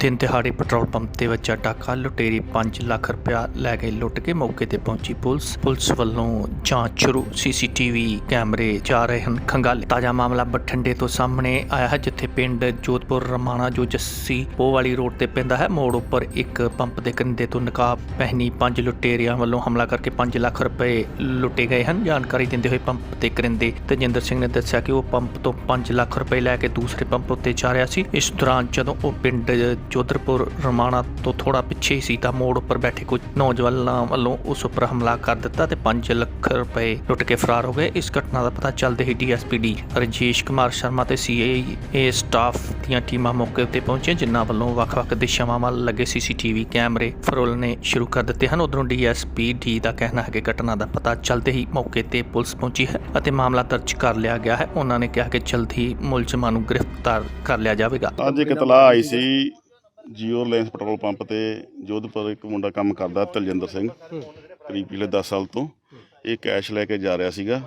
ਦਿਨ ਦਿਹਾੜੇ petrol pump ਤੇ ਵੱਜਾ ਡਾਕਾ, ਲੁਟੇਰੀ 5 ਲੱਖ ਰੁਪਇਆ ਲੈ ਕੇ ਲੁੱਟ ਕੇ ਮੌਕੇ ਤੇ ਪਹੁੰਚੀ ਪੁਲਿਸ। ਪੁਲਿਸ ਵੱਲੋਂ ਜਾਂਚ ਸ਼ੁਰੂ, ਸੀਸੀਟੀਵੀ ਕੈਮਰੇ ਜਾ ਰਹੇ ਹਨ। ਖੰਗਾਲੇ, ਤਾਜ਼ਾ ਮਾਮਲਾ ਬਠਿੰਡੇ ਤੋਂ ਸਾਹਮਣੇ ਆਇਆ ਹੈ, ਜਿੱਥੇ ਪਿੰਡ ਜੋਧਪੁਰ ਰਮਾਣਾ, ਜੋ ਜੱਸੀ ਪੋ ਵਾਲੀ ਰੋਡ ਤੇ ਪੈਂਦਾ ਹੈ, ਮੋੜ ਉੱਪਰ ਇੱਕ ਪੰਪ ਦੇ ਕੰਦੇ ਤੋਂ ਨਕਾਬ ਪਹਿਨੀ ਪੰਜ ਲੁਟੇਰਿਆਂ ਵੱਲੋਂ ਹਮਲਾ ਕਰਕੇ 5 ਲੱਖ ਰੁਪਏ ਲੁੱਟੇ ਗਏ ਹਨ। ਜਾਣਕਾਰੀ ਦਿੰਦੇ ਹੋਏ ਪੰਪ ਤੇ ਕਰਿੰਦੇ ਤੇਜਿੰਦਰ ਸਿੰਘ ਨੇ ਦੱਸਿਆ ਕਿ ਉਹ ਪੰਪ ਤੋਂ 5 ਲੱਖ ਰੁਪਏ ਲੈ ਕੇ ਦੂਸਰੇ ਪੰਪ ਉੱਤੇ ਜਾ ਰਿਹਾ ਸੀ। ਇਸ ਦੌਰਾਨ ਜਦੋਂ ਉਹ ਪਿੰਡ ਜੋਧਰਪੁਰ ਰਮਾਣਾ ਤੋਂ ਥੋੜਾ ਪਿੱਛੇ ਹੀ ਸੀ ਤਾਂ ਮੋੜ ਉੱਪਰ ਬੈਠੇ ਕੁਝ ਨੌਜਵਾਨਾਂ ਵੱਲੋਂ ਉਸ ਉੱਪਰ ਹਮਲਾ ਕਰ ਦਿੱਤਾ ਤੇ 5 ਲੱਖ ਰੁਪਏ ਲੁੱਟ ਕੇ ਫਰਾਰ ਹੋ ਗਏ। ਇਸ ਘਟਨਾ ਦਾ ਪਤਾ ਚੱਲਦੇ ਹੀ ਡੀਐਸਪੀਡੀ ਰਜੇਸ਼ ਕੁਮਾਰ ਸ਼ਰਮਾ ਤੇ ਸੀਏ ਸਟਾਫ ਦੀਆਂ ਟੀਮਾਂ ਮੌਕੇ ਉੱਤੇ ਪਹੁੰਚੀਆਂ, ਜਿਨ੍ਹਾਂ ਵੱਲੋਂ ਵੱਖ-ਵੱਖ ਦਿਸ਼ਾਵਾਂ ਵੱਲ ਲੱਗੇ ਸੀਸੀਟੀਵੀ ਕੈਮਰੇ ਫਰੋਲਣੇ ਸ਼ੁਰੂ ਕਰ ਦਿੱਤੇ ਹਨ। ਉਧਰੋਂ ਡੀਐਸਪੀਡੀ ਦਾ ਕਹਿਣਾ ਹੈ ਕਿ ਘਟਨਾ ਦਾ ਪਤਾ ਚੱਲਦੇ ਹੀ ਮੌਕੇ ਤੇ ਪੁਲਿਸ ਪਹੁੰਚੀ ਹੈ ਅਤੇ ਮਾਮਲਾ ਦਰਜ ਕਰ ਲਿਆ ਗਿਆ ਹੈ। ਉਹਨਾਂ ਨੇ ਕਿਹਾ ਕਿ ਜਲਦ ਹੀ ਮੁਲਜ਼ਮਾਂ ਨੂੰ ਗ੍ਰਿਫਤਾਰ ਕਰ ਲਿਆ ਜਾਵੇਗਾ। ਅੱਜ ਇੱਕ ਇਤਲਾਹ ਆਈ ਸੀ ਜੀਓ ਰਿਲਾਇੰਸ ਪੈਟਰੋਲ ਪੰਪ ਤੇ ਜੋਧਪੁਰ ਇੱਕ ਮੁੰਡਾ ਕੰਮ ਕਰਦਾ, ਤਲਜਿੰਦਰ ਸਿੰਘ, ਕਰੀਬ ਪਿਛਲੇ 10 ਸਾਲ ਤੋਂ। ਇਹ ਕੈਸ਼ ਲੈ ਕੇ ਜਾ ਰਿਹਾ ਸੀਗਾ।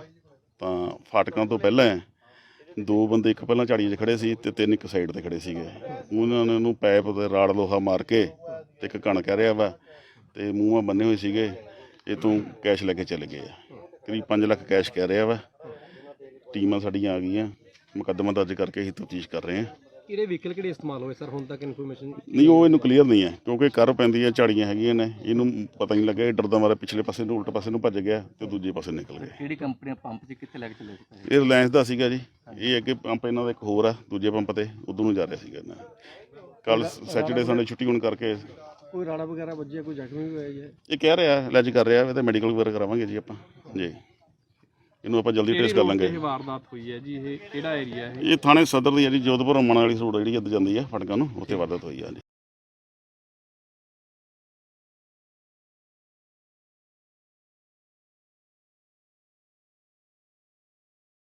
ਤਾਂ ਫਾਟਕਾਂ ਤੋਂ ਪਹਿਲਾਂ ਦੋ ਬੰਦੇ ਇੱਕ ਪਹਿਲਾਂ ਝਾੜੀ 'ਚ ਖੜੇ ਸੀ ਤੇ ਤਿੰਨ ਇੱਕ ਸਾਈਡ ਤੇ ਖੜੇ ਸੀਗੇ। ਉਹਨਾਂ ਨੇ ਉਹਨੂੰ ਪੈਪ ਤੇ ਰਾੜ ਲੋਹਾ ਮਾਰ ਕੇ ਤੇ ਇੱਕ ਕਣ ਕਹਿ ਰਿਹਾ ਵਾ ਤੇ ਮੂੰਹਾਂ ਬੰਨੇ ਹੋਏ ਸੀਗੇ, ਇਹ ਤੋਂ ਕੈਸ਼ ਲੈ ਕੇ ਚਲੇ ਗਏ ਆ। ਕਰੀਬ 5 ਲੱਖ ਕੈਸ਼ ਕਹਿ ਰਿਹਾ ਵਾ। ਟੀਮਾਂ ਸਾਡੀਆਂ ਆ ਗਈਆਂ। ਮੁਕੱਦਮਾ ਦਰਜ ਕਰਕੇ ਅਸੀਂ ਤਫਤੀਸ਼ ਕਰ ਰਹੇ ਹਾਂ। ਕਿਹੜੇ ਵਹੀਕਲ ਕਿਹੜੇ ਇਸਤੇਮਾਲ ਹੋਏ ਸਰ? ਹੁਣ ਤੱਕ ਇਨਫੋਰਮੇਸ਼ਨ ਨਹੀਂ ਉਹ ਇਹਨੂੰ ਕਲੀਅਰ ਨਹੀਂ ਹੈ ਕਿਉਂਕਿ ਕਰ ਪੈਂਦੀ ਹੈ ਝਾੜੀਆਂ ਹੈਗੀਆਂ ਨੇ ਇਹਨੂੰ ਪਤਾ ਨਹੀਂ ਲੱਗਿਆ ਇਹ ਡਰਦਾ ਮਾਰਾ ਪਿਛਲੇ ਪਾਸੇ ਨੂੰ ਉਲਟ ਪਾਸੇ ਨੂੰ ਭੱਜ ਗਿਆ ਤੇ ਦੂਜੇ ਪਾਸੇ ਨਿਕਲ ਗਿਆ। ਕਿਹੜੀ ਕੰਪਨੀ ਪੰਪ 'ਚ ਕਿੱਥੇ ਲੈ ਕੇ ਚੱਲੇ ਸੀ? ਇਹ ਰਿਲਾਇੰਸ ਦਾ ਸੀਗਾ ਜੀ। ਇਹ ਅੱਗੇ ਪੰਪ ਇਹਨਾਂ ਦਾ ਇੱਕ ਹੋਰ ਆ ਦੂਜੇ ਪੰਪ ਤੇ ਉਧਰ ਨੂੰ ਜਾ ਰਿਹਾ ਸੀਗਾ ਇਹਨਾਂ ਕੱਲ ਸੈਚਰਡੇ ਸੰਡੇ ਛੁੱਟੀ ਹੋਣ ਕਰਕੇ ਕੋਈ ਰਾੜਾ ਵਗੈਰਾ ਵੱਜਿਆ ਕੋਈ ਜ਼ਖਮੀ ਹੋਇਆ ਜੀ? ਇਹ ਕਹਿ ਰਿਹਾ ਲੈਜ ਕਰ ਰਿਹਾ ਇਹ ਤੇ ਮੈਡੀਕਲ ਵਗੈਰਾ ਕਰਾਵਾਂਗੇ ਜੀ ਆਪਾਂ। ਜੀ। ਇਹਨੂੰ ਆਪਾਂ ਜਲਦੀ ਟ੍ਰੇਸ ਕਰ ਲਾਂਗੇ। ਇਹ ਵਾਰਦਾਤ ਹੋਈ ਹੈ ਜੀ? ਇਹ ਕਿਹੜਾ ਏਰੀਆ ਹੈ ਇਹ? ਥਾਣੇ ਸਦਰ ਦੀ ਹੈ ਜੀ ਜੋਧਪੁਰ ਰਮਣ ਵਾਲੀ ਰੋਡ ਜਿਹੜੀ ਇੱਧਰ ਜਾਂਦੀ ਹੈ ਫਟਕਾਂ ਨੂੰ ਉੱਥੇ ਵਾਰਦਾਤ ਹੋਈ ਜੀ